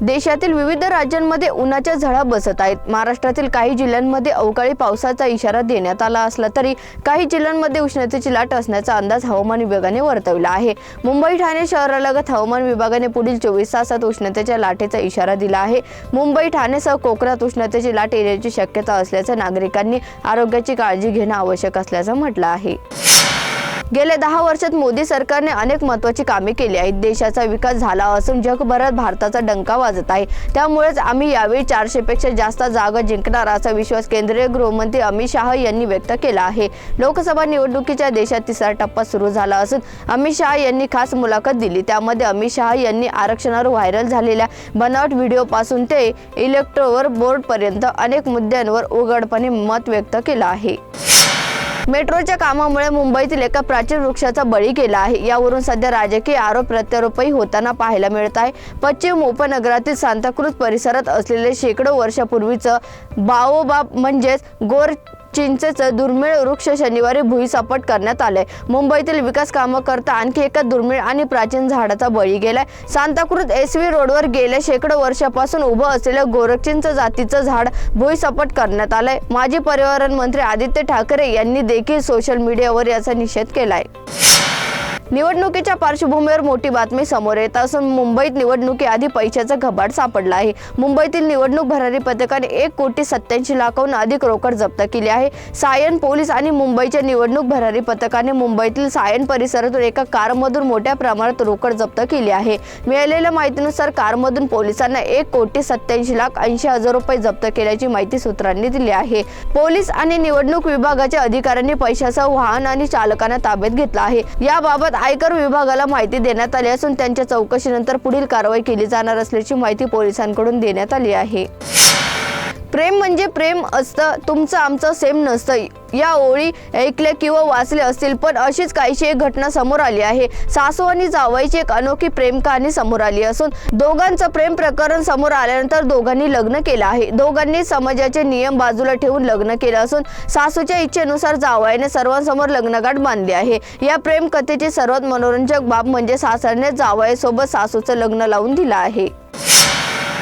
देशातील विविध राज्यांमध्ये उन्हाच्या झळा बसत आहेत. महाराष्ट्रातील काही जिल्ह्यांमध्ये अवकाळी पावसाचा इशारा देण्यात आला असला तरी काही जिल्ह्यांमध्ये उष्णतेची लाट असण्याचा अंदाज हवामान विभागाने वर्तवला आहे. मुंबई ठाणे शहरालगत हवामान विभागाने पुढील चोवीस तासात उष्णतेच्या लाटेचा इशारा दिला आहे. मुंबई ठाणेसह कोकणात उष्णतेची लाट येण्याची शक्यता असल्याचं नागरिकांनी आरोग्याची काळजी घेणं आवश्यक असल्याचं म्हटलं आहे. गेल्या दहा वर्षात मोदी सरकारने अनेक महत्वाची कामे केली आहेत. देशाचा विकास झाला असून जगभरात भारताचा डंका वाजत आहे. त्यामुळेच आम्ही यावेळी चारशे पेक्षा जास्त जागा जिंकणार असा विश्वास केंद्रीय गृहमंत्री अमित शाह यांनी व्यक्त केला आहे. लोकसभा निवडणुकीच्या देशात तिसरा टप्पा सुरू झाला असून अमित शाह यांनी खास मुलाखत दिली. त्यामध्ये अमित शाह यांनी आरक्षणावर व्हायरल झालेल्या बनावट व्हिडिओपासून ते इलेक्ट्रोवर बोर्डपर्यंत अनेक मुद्द्यांवर उघडपणे मत व्यक्त केलं आहे. मेट्रोच्या कामामुळे मुंबईतील एका प्राचीन वृक्षाचा बळी गेला आहे. यावरून सध्या राजकीय आरोप प्रत्यारोपही होताना पाहायला मिळत आहे. पश्चिम उपनगरातील सांताक्रूज परिसरात असलेले शेकडो वर्षापूर्वीचं बाओबाब म्हणजेच गोर चिंचेचं दुर्मिळ वृक्ष शनिवारी भुईसापट करण्यात आलंय मुंबईतील विकास कामं करता आणखी एका दुर्मिळ आणि प्राचीन झाडाचा बळी गेलाय. सांताक्रुज एस व्ही रोडवर गेल्या शेकडो वर्षापासून उभं असलेलं गोरखचिंच जातीचं झाड भुईसपाट करण्यात आलंय. माजी पर्यावरण मंत्री आदित्य ठाकरे यांनी देखील सोशल मीडियावर याचा निषेध केलाय. निवडणुकीच्या पार्श्वभूमीवर मोठी बातमी समोर येत असून मुंबईत निवडणुकीआधी पैशाचा घबाड सापडला आहे. मुंबईतील निवडणूक भरारी पथकाने एक कोटी सत्याऐंशी लाखाहून अधिक रोकड जप्त केली आहे. सायन पोलीस आणि मुंबईच्या निवडणूक भरारी पथकाने मुंबईतील सायन परिसरातून एका कारमधून मोठ्या प्रमाणात रोकड जप्त केली आहे. मिळालेल्या माहितीनुसार कारमधून पोलिसांना एक कोटी सत्याऐंशी लाख ऐंशी हजार रुपये जप्त केल्याची माहिती सूत्रांनी दिली आहे. पोलीस आणि निवडणूक विभागाच्या अधिकाऱ्यांनी पैशासह वाहन आणि चालकांना ताब्यात घेतलं आहे. याबाबत आयकर विभागाला माहिती देण्यात आली असून त्यांच्या चौकशीनंतर पुढील कारवाई केली जाणार असल्याची माहिती पोलिसांकडून देण्यात आली आहे. प्रेम म्हणजे प्रेम असतं तुमचं आमचं सेम नसतं. या ओळी ऐकल्या किंवा वाचल्या असतील पण अशीच काहीशी एक घटना समोर आली आहे. सासू आणि जावईची एक अनोखी प्रेम कहाणी समोर आली असून दोघांचं प्रेम प्रकरण समोर आल्यानंतर दोघांनी लग्न केलं आहे. दोघांनी समाजाचे नियम बाजूला ठेवून लग्न केलं असून सासूच्या इच्छेनुसार जावयाने सर्वांसमोर लग्नगाठ बांधली आहे. या प्रेम कथेची सर्वात मनोरंजक बाब म्हणजे सासरने जावयासोबत सासूचं लग्न लावून दिलं आहे.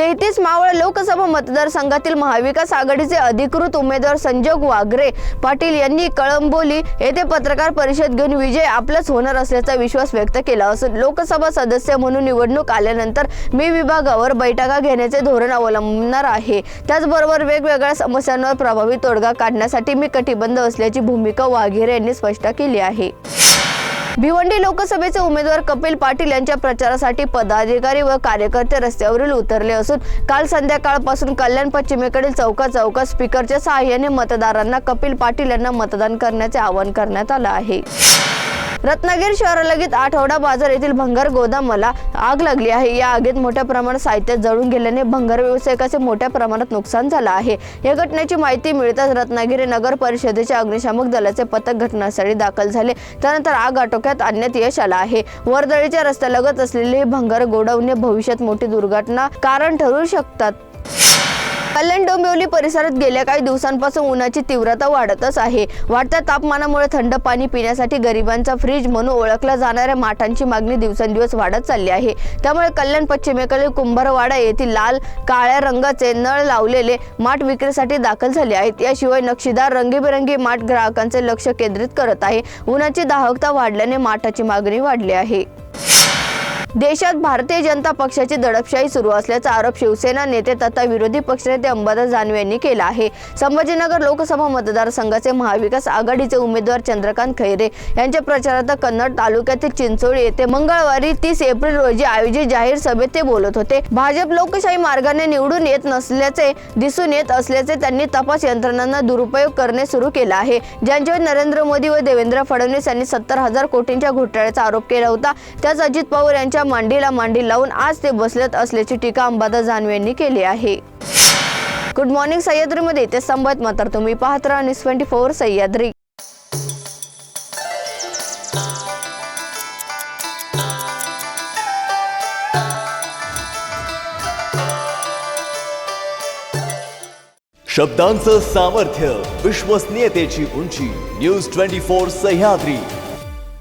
तेहतीस मावळ लोकसभा मतदारसंघातील महाविकास आघाडीचे अधिकृत उमेदवार संजोग वाघरे पाटील यांनी कळंबोली येथे पत्रकार परिषद घेऊन विजय आपलाच होणार असल्याचा विश्वास व्यक्त केला असून लोकसभा सदस्य म्हणून निवडणूक आल्यानंतर मी विभागावर बैठका घेण्याचे धोरण अवलंबणार आहे. त्याचबरोबर वेगवेगळ्या समस्यांवर प्रभावी तोडगा काढण्यासाठी मी कटिबंध असल्याची भूमिका वाघेरे यांनी स्पष्ट केली आहे. भिवंडी लोकसभेचे उमेदवार कपिल पाटील यांच्या प्रचारासाठी पदाधिकारी व कार्यकर्ते रस्त्यावरील उतरले असून काल संध्याकाळपासून कल्याण पश्चिमेकडील चौका चौकात स्पीकरच्या सहाय्याने मतदारांना कपिल पाटील यांना मतदान करण्याचे आवाहन करण्यात आलं आहे. रत्नागिरी शहरालगत आठवडा बाजार येथील भंगार गोदामाला आग लागली आहे. या आगीत मोठ्या प्रमाणात साहित्य जळून गेल्याने भंगार व्यावसायिकाचे मोठ्या प्रमाणात नुकसान झालं आहे. या घटनेची माहिती मिळताच रत्नागिरी नगर परिषदेच्या अग्निशामक दलाचे पथक घटनास्थळी दाखल झाले. त्यानंतर आग आटोक्यात आणण्यात यश आलं आहे. वर्दळीच्या रस्त्यालगत असलेले हे भंगार गोडाऊने भविष्यात मोठी दुर्घटना कारण ठरू शकतात. कल्याण डोंबिवली परिसरात गेल्या काही दिवसांपासून उन्हाची तीव्रता वाढतच आहे. वाढत्या तापमानामुळे थंड पाणी पिण्यासाठी गरिबांचा फ्रीज म्हणून ओळखला जाणाऱ्या माठांची मागणी दिवसेंदिवस वाढत चालली आहे. त्यामुळे कल्याण पश्चिमेकडील कुंभारवाडा येथील लाल काळ्या रंगाचे नळ लावलेले माठ विक्रीसाठी दाखल झाले आहेत. याशिवाय नक्षीदार रंगीबेरंगी माठ ग्राहकांचे लक्ष केंद्रित करत आहे. उन्हाची दाहकता वाढल्याने माठाची मागणी वाढली आहे. देशात भारतीय जनता पक्षाची दडपशाही सुरू असल्याचा आरोप शिवसेना नेते तथा विरोधी पक्षनेते अंबादास दानवे यांनी केला आहे. संभाजीनगर लोकसभा मतदारसंघाचे महाविकास आघाडीचे उमेदवार चंद्रकांत खैरे यांच्या प्रचारार्थ कन्नड तालुक्यातील चिंचोळी येथे मंगळवारी तीस एप्रिल रोजी आयोजित जाहीर सभेत ते बोलत होते. भाजप लोकशाही मार्गाने निवडून येत नसल्याचे दिसून येत असल्याचे त्यांनी तपास यंत्रणांना दुरुपयोग करणे सुरू केला आहे. ज्यांच्यावर नरेंद्र मोदी व देवेंद्र फडणवीस यांनी सत्तर हजार कोटींच्या घोटाळ्याचा आरोप केला होता त्याच अजित पवार यांच्या मांडीला मांडी लावून आज ते बसलत असल्याची टीका अंबादास जानवे यांनी केली आहे. गुड मॉर्निंग सह्याद्रीमध्ये. ते संबत मात्र तुम्ही पाहत राहा न्यूज ट्वेंटी फोर सह्याद्री. शब्दांचं सामर्थ्य विश्वसनीयतेची उंची. News twenty four Sahyadri.